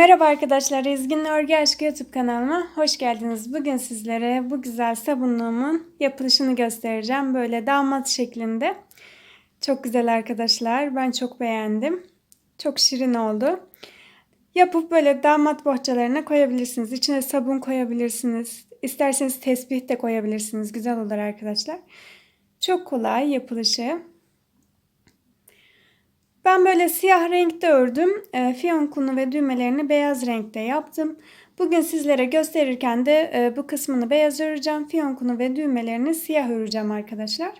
Merhaba arkadaşlar, Ezgin Örgü Aşkı YouTube kanalıma hoş geldiniz. Bugün sizlere bu güzel sabunluğumun yapılışını göstereceğim. Böyle damat şeklinde. Çok güzel arkadaşlar. Ben çok beğendim. Çok şirin oldu. Yapıp böyle damat bohçalarına koyabilirsiniz. İçine sabun koyabilirsiniz. İsterseniz tesbih de koyabilirsiniz. Güzel olur arkadaşlar. Çok kolay yapılışı. Ben böyle siyah renkte ördüm. E, fiyonkunu ve düğmelerini beyaz renkte yaptım. Bugün sizlere gösterirken de e, bu kısmını beyaz öreceğim. Fiyonkunu ve düğmelerini siyah öreceğim arkadaşlar.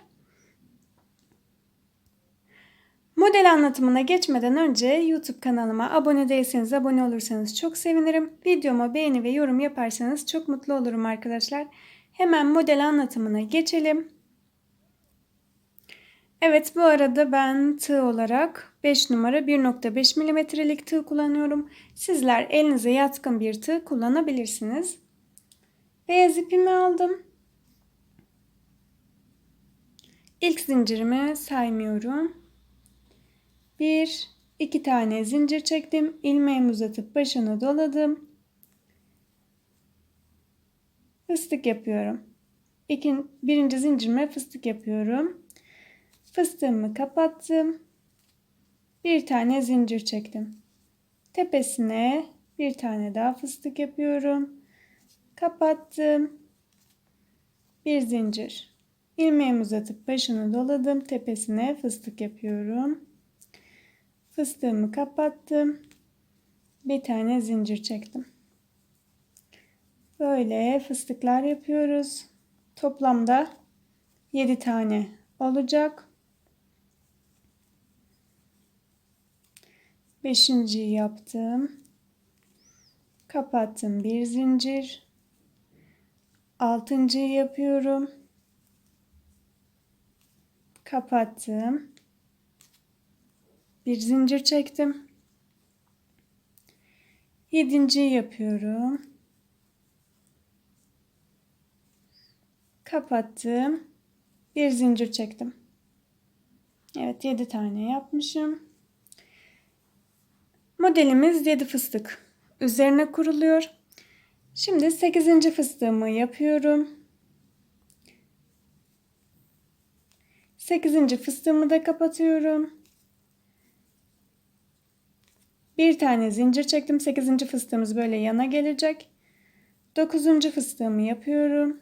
Model anlatımına geçmeden önce YouTube kanalıma abone değilseniz abone olursanız çok sevinirim. Videoma beğeni ve yorum yaparsanız çok mutlu olurum arkadaşlar. Hemen model anlatımına geçelim. Evet bu arada ben tığ olarak 5 numara 1.5 milimetrelik tığ kullanıyorum. Sizler elinize yatkın bir tığ kullanabilirsiniz. Beyaz ipimi aldım. İlk zincirimi saymıyorum. Bir, iki tane zincir çektim. ilmeğimi uzatıp başını doladım. Fıstık yapıyorum. İkin, birinci zincirime fıstık yapıyorum. Fıstığımı kapattım. Bir tane zincir çektim. Tepesine bir tane daha fıstık yapıyorum. Kapattım. Bir zincir. İlmeğimi uzatıp başını doladım. Tepesine fıstık yapıyorum. Fıstığımı kapattım. Bir tane zincir çektim. Böyle fıstıklar yapıyoruz. Toplamda 7 tane olacak. Beşinciyi yaptım. Kapattım bir zincir. Altıncıyı yapıyorum. Kapattım. Bir zincir çektim. Yedinciyi yapıyorum. Kapattım. Bir zincir çektim. Evet 7 tane yapmışım. Modelimiz 7 fıstık üzerine kuruluyor. Şimdi 8. fıstığımı yapıyorum. 8. fıstığımı da kapatıyorum. Bir tane zincir çektim. 8. fıstığımız böyle yana gelecek. 9. fıstığımı yapıyorum.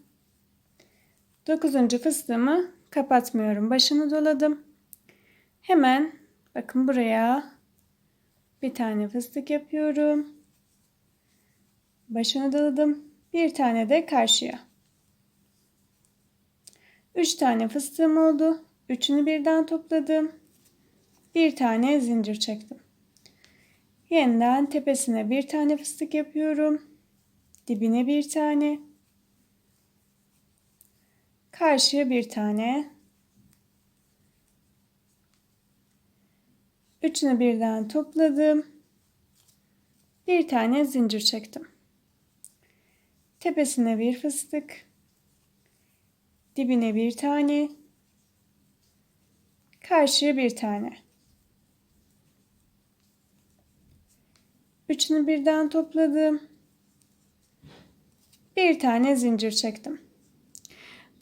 9. fıstığımı kapatmıyorum. Başını doladım. Hemen bakın buraya bir tane fıstık yapıyorum. Başını daladım. Bir tane de karşıya. Üç tane fıstığım oldu. Üçünü birden topladım. Bir tane zincir çektim. Yeniden tepesine bir tane fıstık yapıyorum. Dibine bir tane. Karşıya bir tane. Üçünü birden topladım. Bir tane zincir çektim. Tepesine bir fıstık. Dibine bir tane. Karşıya bir tane. Üçünü birden topladım. Bir tane zincir çektim.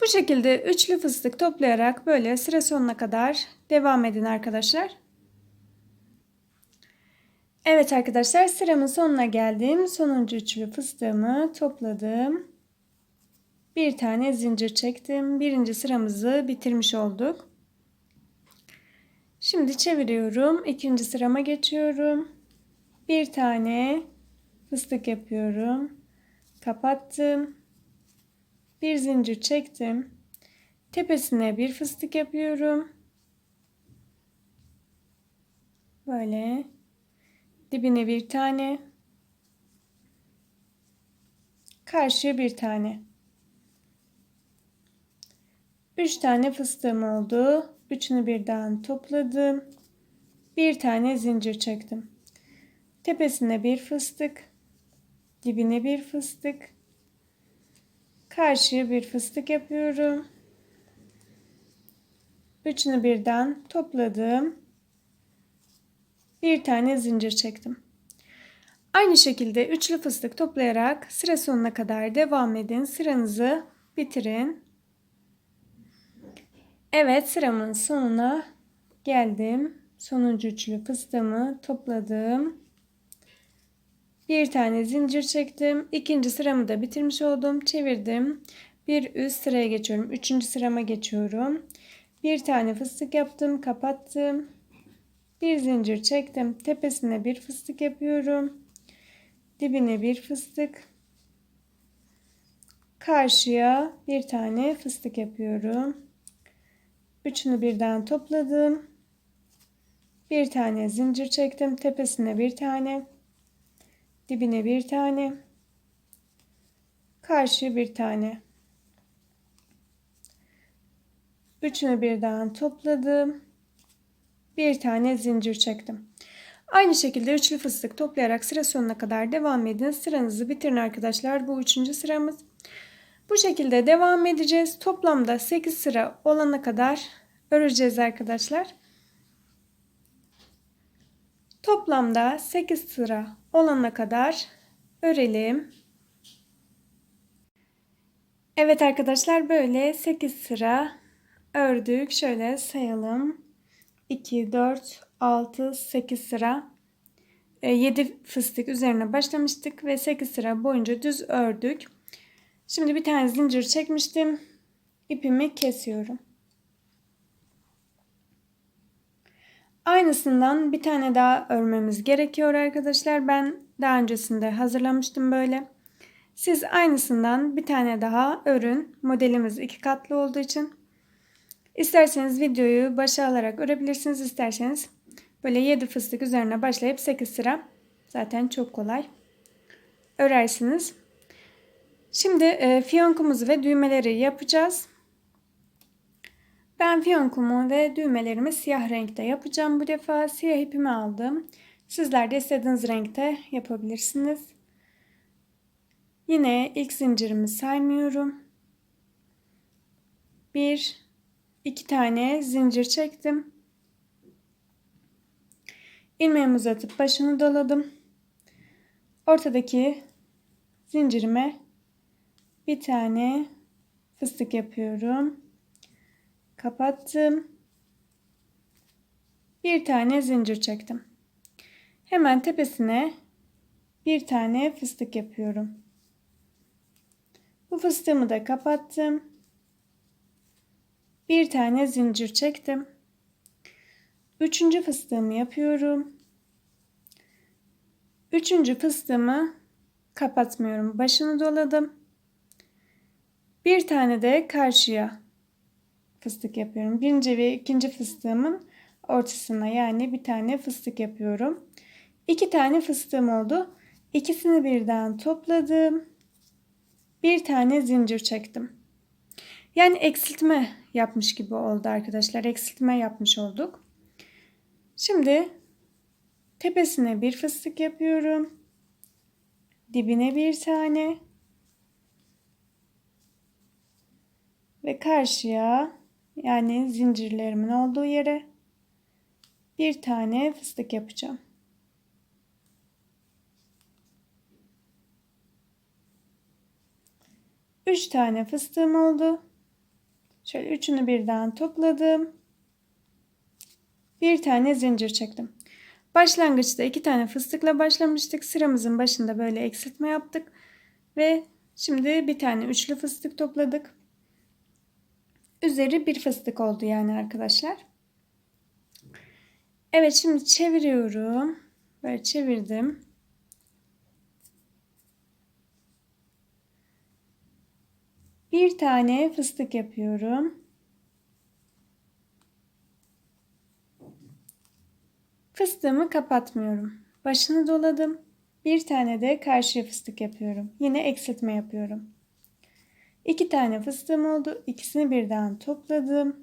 Bu şekilde üçlü fıstık toplayarak böyle sıra sonuna kadar devam edin arkadaşlar. Evet arkadaşlar sıramın sonuna geldim. Sonuncu üçlü fıstığımı topladım. Bir tane zincir çektim. Birinci sıramızı bitirmiş olduk. Şimdi çeviriyorum. İkinci sırama geçiyorum. Bir tane fıstık yapıyorum. Kapattım. Bir zincir çektim. Tepesine bir fıstık yapıyorum. Böyle dibine bir tane. Karşıya bir tane. Üç tane fıstığım oldu. Üçünü birden topladım. Bir tane zincir çektim. Tepesine bir fıstık dibine bir fıstık. Karşıya bir fıstık yapıyorum. Üçünü birden topladım bir tane zincir çektim. Aynı şekilde üçlü fıstık toplayarak sıra sonuna kadar devam edin. Sıranızı bitirin. Evet sıramın sonuna geldim. Sonuncu üçlü fıstığımı topladım. Bir tane zincir çektim. İkinci sıramı da bitirmiş oldum. Çevirdim. Bir üst sıraya geçiyorum. Üçüncü sırama geçiyorum. Bir tane fıstık yaptım. Kapattım. Bir zincir çektim. Tepesine bir fıstık yapıyorum. Dibine bir fıstık. Karşıya bir tane fıstık yapıyorum. Üçünü birden topladım. Bir tane zincir çektim. Tepesine bir tane. Dibine bir tane. Karşı bir tane. Üçünü birden topladım. Bir tane zincir çektim. Aynı şekilde üçlü fıstık toplayarak sıra sonuna kadar devam edin. Sıranızı bitirin arkadaşlar. Bu üçüncü sıramız. Bu şekilde devam edeceğiz. Toplamda 8 sıra olana kadar öreceğiz arkadaşlar. Toplamda 8 sıra olana kadar örelim. Evet arkadaşlar böyle 8 sıra ördük. Şöyle sayalım. 2, 4, 6, 8 sıra. 7 e, fıstık üzerine başlamıştık ve 8 sıra boyunca düz ördük. Şimdi bir tane zincir çekmiştim. İpimi kesiyorum. Aynısından bir tane daha örmemiz gerekiyor arkadaşlar. Ben daha öncesinde hazırlamıştım böyle. Siz aynısından bir tane daha örün. Modelimiz iki katlı olduğu için. İsterseniz videoyu başa alarak örebilirsiniz. İsterseniz böyle 7 fıstık üzerine başlayıp 8 sıra zaten çok kolay örersiniz. Şimdi e, fiyonkumuzu ve düğmeleri yapacağız. Ben fiyonkumu ve düğmelerimi siyah renkte yapacağım bu defa. Siyah ipimi aldım. Sizler de istediğiniz renkte yapabilirsiniz. Yine ilk zincirimi saymıyorum. Bir, iki tane zincir çektim. İlmeğimi uzatıp başını doladım. Ortadaki zincirime bir tane fıstık yapıyorum kapattım. Bir tane zincir çektim. Hemen tepesine bir tane fıstık yapıyorum. Bu fıstığımı da kapattım. Bir tane zincir çektim. Üçüncü fıstığımı yapıyorum. Üçüncü fıstığımı kapatmıyorum. Başını doladım. Bir tane de karşıya fıstık yapıyorum. Birinci ve ikinci fıstığımın ortasına yani bir tane fıstık yapıyorum. İki tane fıstığım oldu. İkisini birden topladım. Bir tane zincir çektim. Yani eksiltme yapmış gibi oldu arkadaşlar. Eksiltme yapmış olduk. Şimdi tepesine bir fıstık yapıyorum. Dibine bir tane. Ve karşıya yani zincirlerimin olduğu yere bir tane fıstık yapacağım. Üç tane fıstığım oldu. Şöyle üçünü birden topladım. Bir tane zincir çektim. Başlangıçta iki tane fıstıkla başlamıştık. Sıramızın başında böyle eksiltme yaptık. Ve şimdi bir tane üçlü fıstık topladık. Üzeri bir fıstık oldu yani arkadaşlar. Evet şimdi çeviriyorum. Böyle çevirdim. Bir tane fıstık yapıyorum. Fıstığımı kapatmıyorum. Başını doladım. Bir tane de karşıya fıstık yapıyorum. Yine eksiltme yapıyorum. İki tane fıstığım oldu. İkisini birden topladım.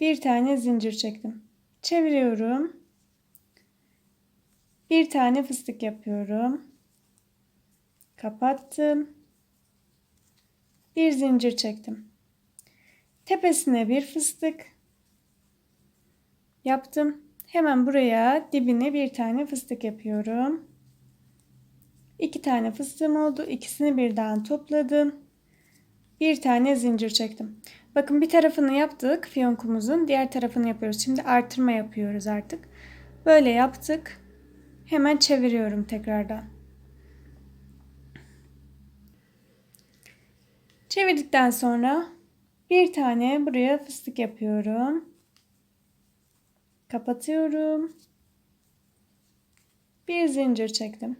Bir tane zincir çektim. Çeviriyorum. Bir tane fıstık yapıyorum. Kapattım. Bir zincir çektim. Tepesine bir fıstık yaptım. Hemen buraya dibine bir tane fıstık yapıyorum. İki tane fıstığım oldu. İkisini birden topladım. Bir tane zincir çektim. Bakın bir tarafını yaptık fiyonkumuzun. Diğer tarafını yapıyoruz. Şimdi artırma yapıyoruz artık. Böyle yaptık. Hemen çeviriyorum tekrardan. Çevirdikten sonra bir tane buraya fıstık yapıyorum. Kapatıyorum. Bir zincir çektim.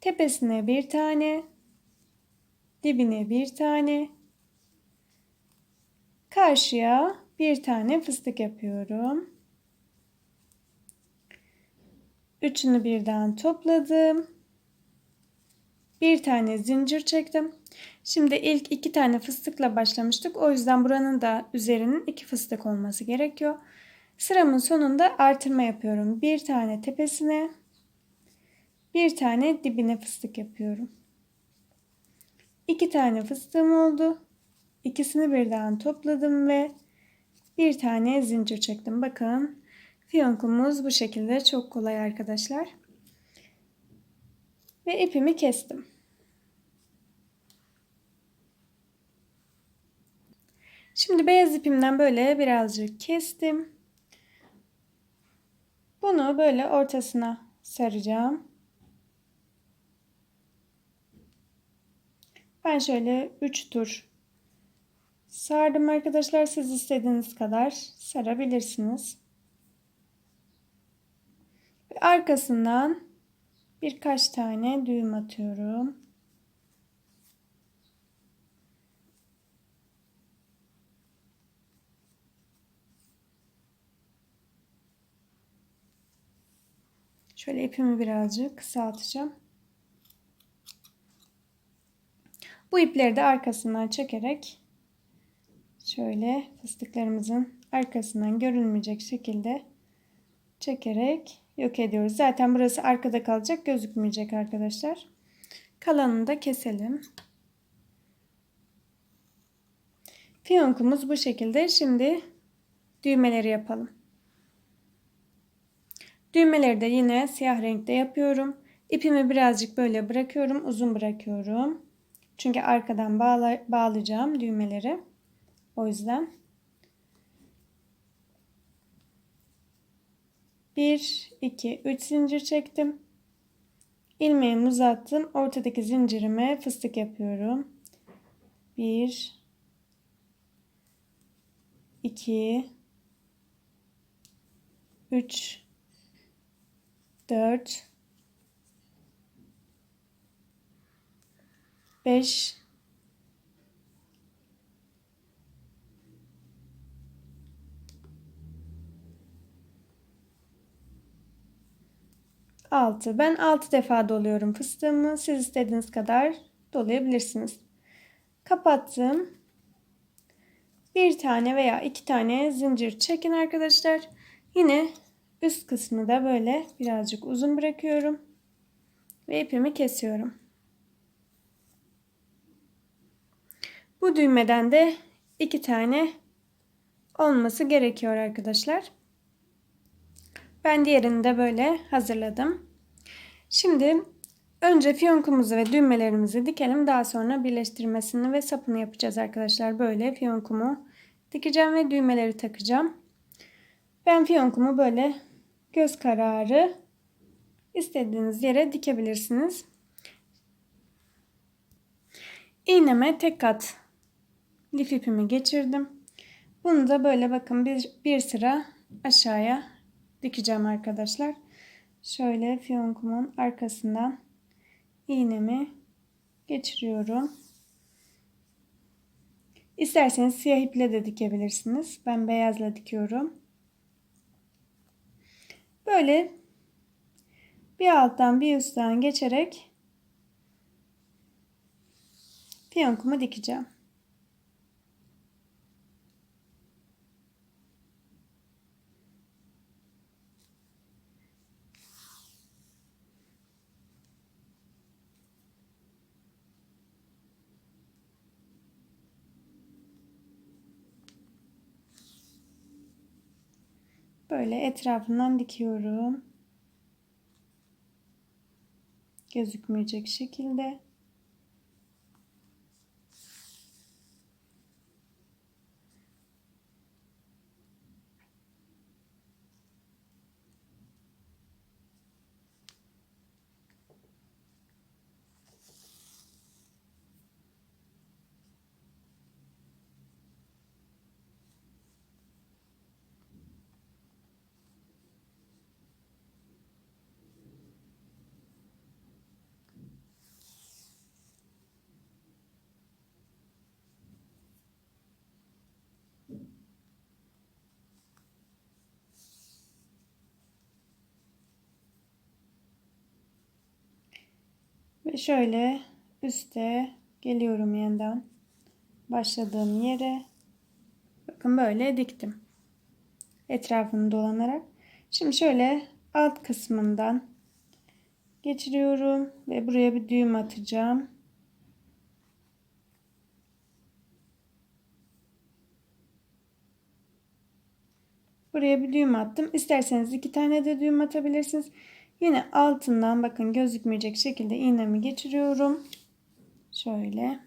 Tepesine bir tane, dibine bir tane, karşıya bir tane fıstık yapıyorum. Üçünü birden topladım. Bir tane zincir çektim. Şimdi ilk iki tane fıstıkla başlamıştık. O yüzden buranın da üzerinin iki fıstık olması gerekiyor. Sıramın sonunda artırma yapıyorum. Bir tane tepesine, bir tane dibine fıstık yapıyorum. İki tane fıstığım oldu. İkisini birden topladım ve bir tane zincir çektim. Bakın fiyonkumuz bu şekilde çok kolay arkadaşlar. Ve ipimi kestim. Şimdi beyaz ipimden böyle birazcık kestim. Bunu böyle ortasına saracağım. Ben şöyle 3 tur sardım arkadaşlar. Siz istediğiniz kadar sarabilirsiniz. Arkasından birkaç tane düğüm atıyorum. Şöyle ipimi birazcık kısaltacağım. Bu ipleri de arkasından çekerek şöyle fıstıklarımızın arkasından görünmeyecek şekilde çekerek yok ediyoruz. Zaten burası arkada kalacak gözükmeyecek arkadaşlar. Kalanını da keselim. Fiyonkumuz bu şekilde. Şimdi düğmeleri yapalım. Düğmeleri de yine siyah renkte yapıyorum. İpimi birazcık böyle bırakıyorum. Uzun bırakıyorum. Çünkü arkadan bağla, bağlayacağım düğmeleri. O yüzden. Bir, iki, üç zincir çektim. İlmeğimi uzattım. Ortadaki zincirime fıstık yapıyorum. Bir, iki, üç, dört, 5 6. Ben 6 defa doluyorum fıstığımı. Siz istediğiniz kadar dolayabilirsiniz. Kapattım. Bir tane veya iki tane zincir çekin arkadaşlar. Yine üst kısmı da böyle birazcık uzun bırakıyorum. Ve ipimi kesiyorum. Bu düğmeden de iki tane olması gerekiyor arkadaşlar. Ben diğerini de böyle hazırladım. Şimdi önce fiyonkumuzu ve düğmelerimizi dikelim. Daha sonra birleştirmesini ve sapını yapacağız arkadaşlar. Böyle fiyonkumu dikeceğim ve düğmeleri takacağım. Ben fiyonkumu böyle göz kararı istediğiniz yere dikebilirsiniz. İğneme tek kat lif ipimi geçirdim. Bunu da böyle bakın bir, bir sıra aşağıya dikeceğim arkadaşlar. Şöyle fiyonkumun arkasından iğnemi geçiriyorum. İsterseniz siyah iple de dikebilirsiniz. Ben beyazla dikiyorum. Böyle bir alttan bir üstten geçerek fiyonkumu dikeceğim. Böyle etrafından dikiyorum. Gözükmeyecek şekilde. Ve şöyle üste geliyorum yeniden. Başladığım yere. Bakın böyle diktim. Etrafını dolanarak. Şimdi şöyle alt kısmından geçiriyorum ve buraya bir düğüm atacağım. Buraya bir düğüm attım. İsterseniz iki tane de düğüm atabilirsiniz. Yine altından bakın gözükmeyecek şekilde iğnemi geçiriyorum. Şöyle.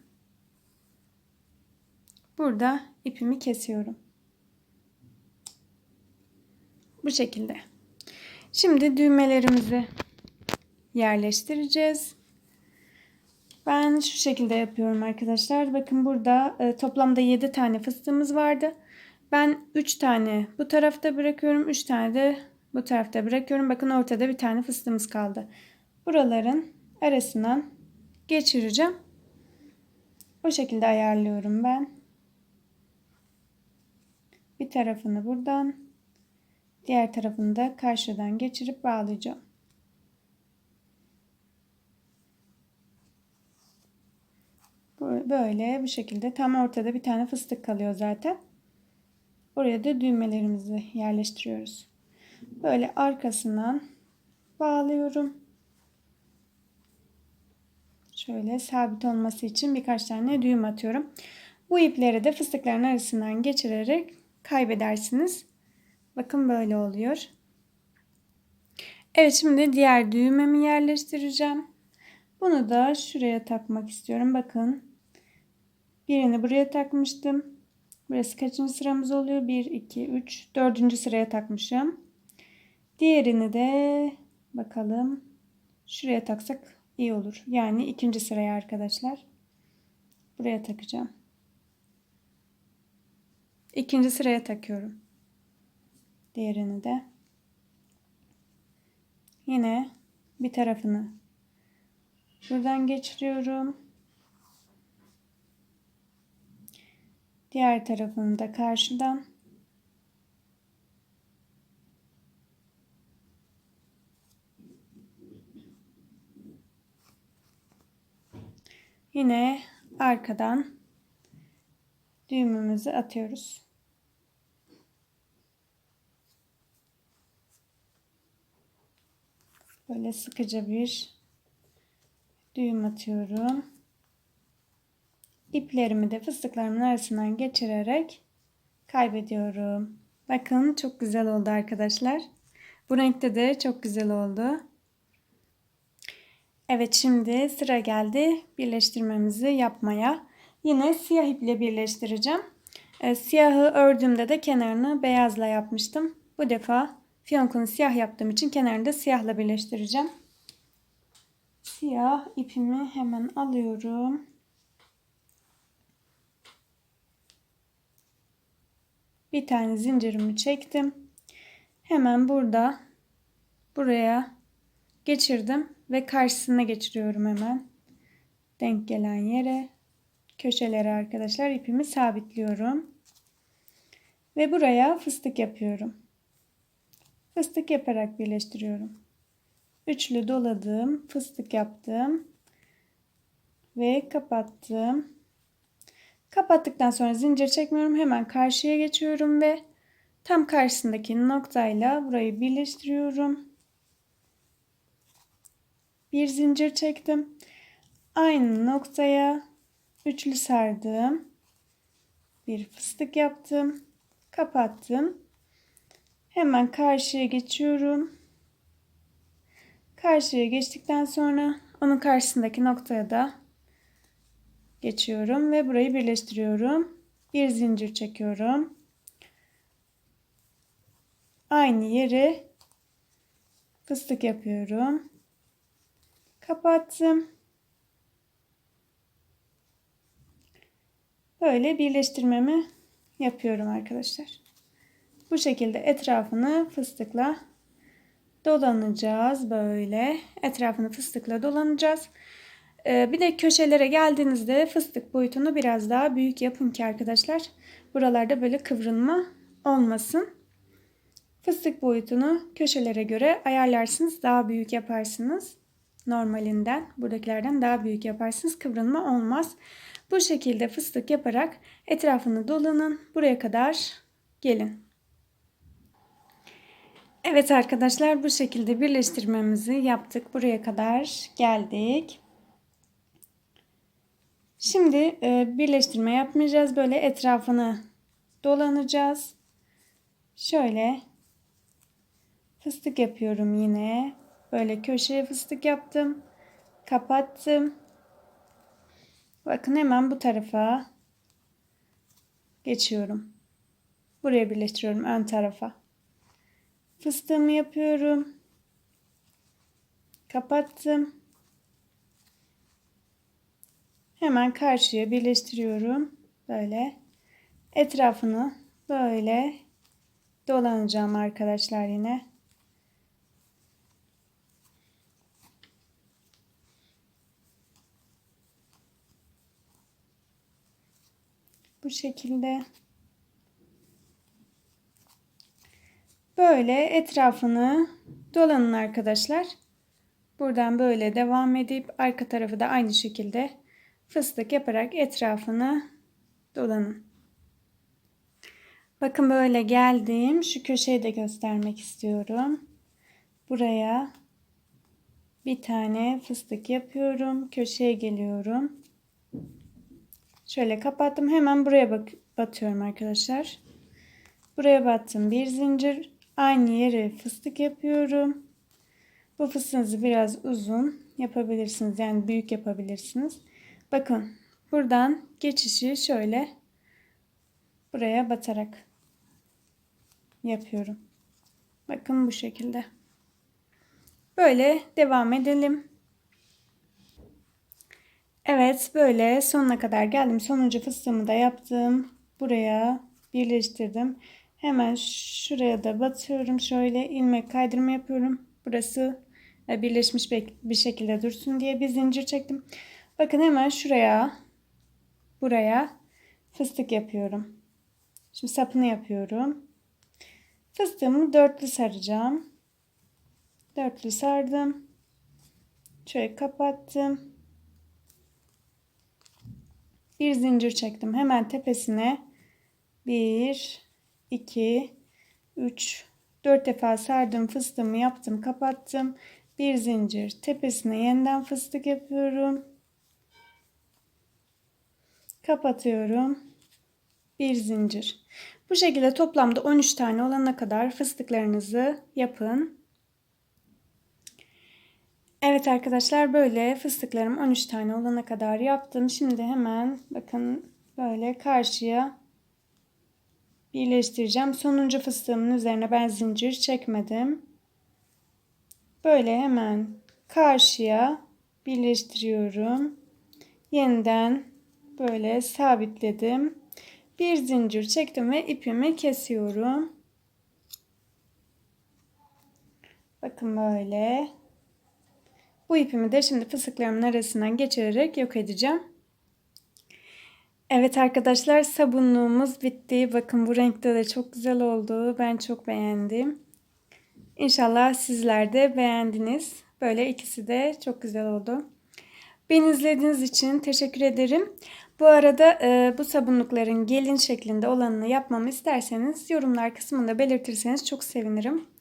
Burada ipimi kesiyorum. Bu şekilde. Şimdi düğmelerimizi yerleştireceğiz. Ben şu şekilde yapıyorum arkadaşlar. Bakın burada e, toplamda 7 tane fıstığımız vardı. Ben 3 tane bu tarafta bırakıyorum. 3 tane de bu tarafta bırakıyorum. Bakın ortada bir tane fıstığımız kaldı. Buraların arasından geçireceğim. Bu şekilde ayarlıyorum ben. Bir tarafını buradan, diğer tarafını da karşıdan geçirip bağlayacağım. Böyle bu şekilde tam ortada bir tane fıstık kalıyor zaten. Oraya da düğmelerimizi yerleştiriyoruz. Böyle arkasından bağlıyorum. Şöyle sabit olması için birkaç tane düğüm atıyorum. Bu ipleri de fıstıkların arasından geçirerek kaybedersiniz. Bakın böyle oluyor. Evet şimdi diğer düğmemi yerleştireceğim. Bunu da şuraya takmak istiyorum. Bakın. Birini buraya takmıştım. Burası kaçıncı sıramız oluyor? 1, 2, 3, 4. sıraya takmışım. Diğerini de bakalım. Şuraya taksak iyi olur. Yani ikinci sıraya arkadaşlar. Buraya takacağım. İkinci sıraya takıyorum. Diğerini de. Yine bir tarafını buradan geçiriyorum. Diğer tarafını da karşıdan Yine arkadan düğümümüzü atıyoruz. Böyle sıkıca bir düğüm atıyorum. İplerimi de fıstıklarımın arasından geçirerek kaybediyorum. Bakın çok güzel oldu arkadaşlar. Bu renkte de çok güzel oldu. Evet şimdi sıra geldi birleştirmemizi yapmaya. Yine siyah iple birleştireceğim. E, siyahı ördüğümde de kenarını beyazla yapmıştım. Bu defa fiyonkunu siyah yaptığım için kenarını da siyahla birleştireceğim. Siyah ipimi hemen alıyorum. Bir tane zincirimi çektim. Hemen burada buraya geçirdim ve karşısına geçiriyorum hemen. Denk gelen yere köşelere arkadaşlar ipimi sabitliyorum. Ve buraya fıstık yapıyorum. Fıstık yaparak birleştiriyorum. Üçlü doladım, fıstık yaptım ve kapattım. Kapattıktan sonra zincir çekmiyorum. Hemen karşıya geçiyorum ve tam karşısındaki noktayla burayı birleştiriyorum bir zincir çektim. Aynı noktaya üçlü sardım. Bir fıstık yaptım. Kapattım. Hemen karşıya geçiyorum. Karşıya geçtikten sonra Onun karşısındaki noktaya da geçiyorum ve burayı birleştiriyorum. Bir zincir çekiyorum. Aynı yeri fıstık yapıyorum. Kapattım. Böyle birleştirmemi yapıyorum arkadaşlar. Bu şekilde etrafını fıstıkla dolanacağız böyle. Etrafını fıstıkla dolanacağız. Ee, bir de köşelere geldiğinizde fıstık boyutunu biraz daha büyük yapın ki arkadaşlar. Buralarda böyle kıvrılma olmasın. Fıstık boyutunu köşelere göre ayarlarsınız. Daha büyük yaparsınız. Normalinden, buradakilerden daha büyük yaparsınız. Kıvrılma olmaz. Bu şekilde fıstık yaparak etrafını dolanın. Buraya kadar gelin. Evet arkadaşlar bu şekilde birleştirmemizi yaptık. Buraya kadar geldik. Şimdi e, birleştirme yapmayacağız. Böyle etrafını dolanacağız. Şöyle fıstık yapıyorum yine. Böyle köşeye fıstık yaptım. Kapattım. Bakın hemen bu tarafa geçiyorum. Buraya birleştiriyorum ön tarafa. Fıstığımı yapıyorum. Kapattım. Hemen karşıya birleştiriyorum. Böyle etrafını böyle dolanacağım arkadaşlar yine. Bu şekilde. Böyle etrafını dolanın arkadaşlar. Buradan böyle devam edip arka tarafı da aynı şekilde fıstık yaparak etrafını dolanın. Bakın böyle geldim. Şu köşeyi de göstermek istiyorum. Buraya bir tane fıstık yapıyorum. Köşeye geliyorum. Şöyle kapattım. Hemen buraya bak batıyorum arkadaşlar. Buraya battım. Bir zincir. Aynı yere fıstık yapıyorum. Bu fıstığınızı biraz uzun yapabilirsiniz. Yani büyük yapabilirsiniz. Bakın buradan geçişi şöyle buraya batarak yapıyorum. Bakın bu şekilde. Böyle devam edelim. Evet böyle sonuna kadar geldim. Sonuncu fıstığımı da yaptım. Buraya birleştirdim. Hemen şuraya da batıyorum. Şöyle ilmek kaydırma yapıyorum. Burası e, birleşmiş bir şekilde dursun diye bir zincir çektim. Bakın hemen şuraya buraya fıstık yapıyorum. Şimdi sapını yapıyorum. Fıstığımı dörtlü saracağım. Dörtlü sardım. Şöyle kapattım. Bir zincir çektim. Hemen tepesine 1 2 3 4 defa sardım. Fıstığımı yaptım, kapattım. Bir zincir tepesine yeniden fıstık yapıyorum. Kapatıyorum. Bir zincir. Bu şekilde toplamda 13 tane olana kadar fıstıklarınızı yapın. Evet arkadaşlar böyle fıstıklarım 13 tane olana kadar yaptım. Şimdi hemen bakın böyle karşıya birleştireceğim. Sonuncu fıstığımın üzerine ben zincir çekmedim. Böyle hemen karşıya birleştiriyorum. Yeniden böyle sabitledim. Bir zincir çektim ve ipimi kesiyorum. Bakın böyle. Bu ipimi de şimdi fıstıklarımın arasından geçirerek yok edeceğim. Evet arkadaşlar sabunluğumuz bitti. Bakın bu renkte de çok güzel oldu. Ben çok beğendim. İnşallah sizler de beğendiniz. Böyle ikisi de çok güzel oldu. Beni izlediğiniz için teşekkür ederim. Bu arada e, bu sabunlukların gelin şeklinde olanını yapmamı isterseniz yorumlar kısmında belirtirseniz çok sevinirim.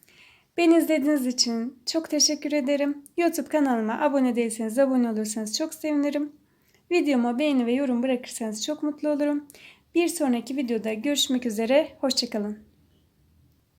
Beni izlediğiniz için çok teşekkür ederim. YouTube kanalıma abone değilseniz abone olursanız çok sevinirim. Videoma beğeni ve yorum bırakırsanız çok mutlu olurum. Bir sonraki videoda görüşmek üzere. Hoşçakalın.